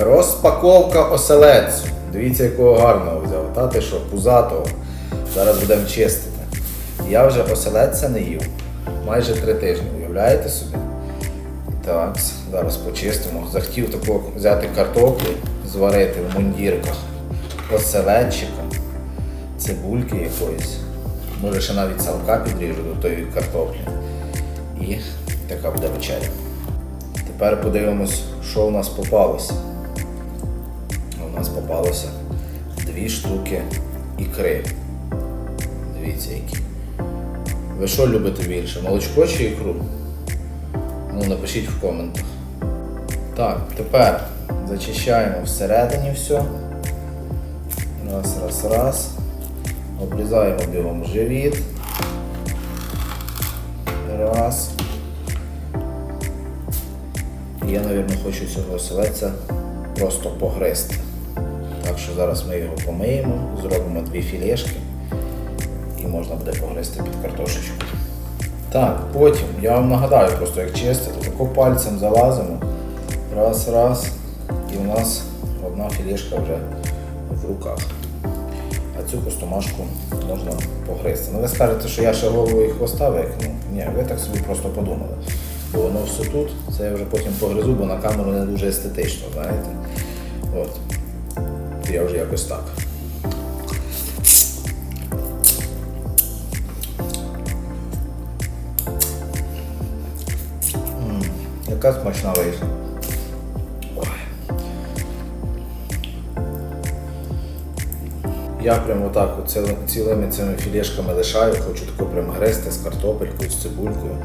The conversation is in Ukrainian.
Розпаковка оселедцю. Дивіться, якого гарного взяв. Та ти що, пузатого. Зараз будемо чистити. Я вже оселедця не їв. Майже три тижні, уявляєте собі? Так, зараз почистимо. Захотів таку взяти картоплю, зварити в мундірках, оселедчика, цибульки якоїсь. Може ще навіть салка підріжу до тої картоплі. І така буде вечеря. Тепер подивимось, що у нас попалося. У нас попалося дві штуки ікри. Дивіться які. Ви що любите більше? Молочко чи ікру? Ну, напишіть в коментах. Так, тепер зачищаємо всередині все. Раз, раз, раз. Обрізаємо бігом живіт. Раз. Я, мабуть, хочу цього оселедця просто погризти. Так що зараз ми його помиємо, зробимо дві філешки і можна буде погризти під картошечку. Так, потім я вам нагадаю просто як чистити, тако пальцем залазимо. Раз, раз. І у нас одна філешка вже в руках. А цю костомашку можна погризти. Ну ви скажете, що я ще голову і хвоста викину. Ні, ви так собі просто подумали. Бо воно все тут, це я вже потім погризу, бо на камеру не дуже естетично, знаєте. От. Я вже якось так. Яка смачна вийшла. Я прямо так цілими цими філешками лишаю, хочу тако прям грести з картопелькою, з цибулькою.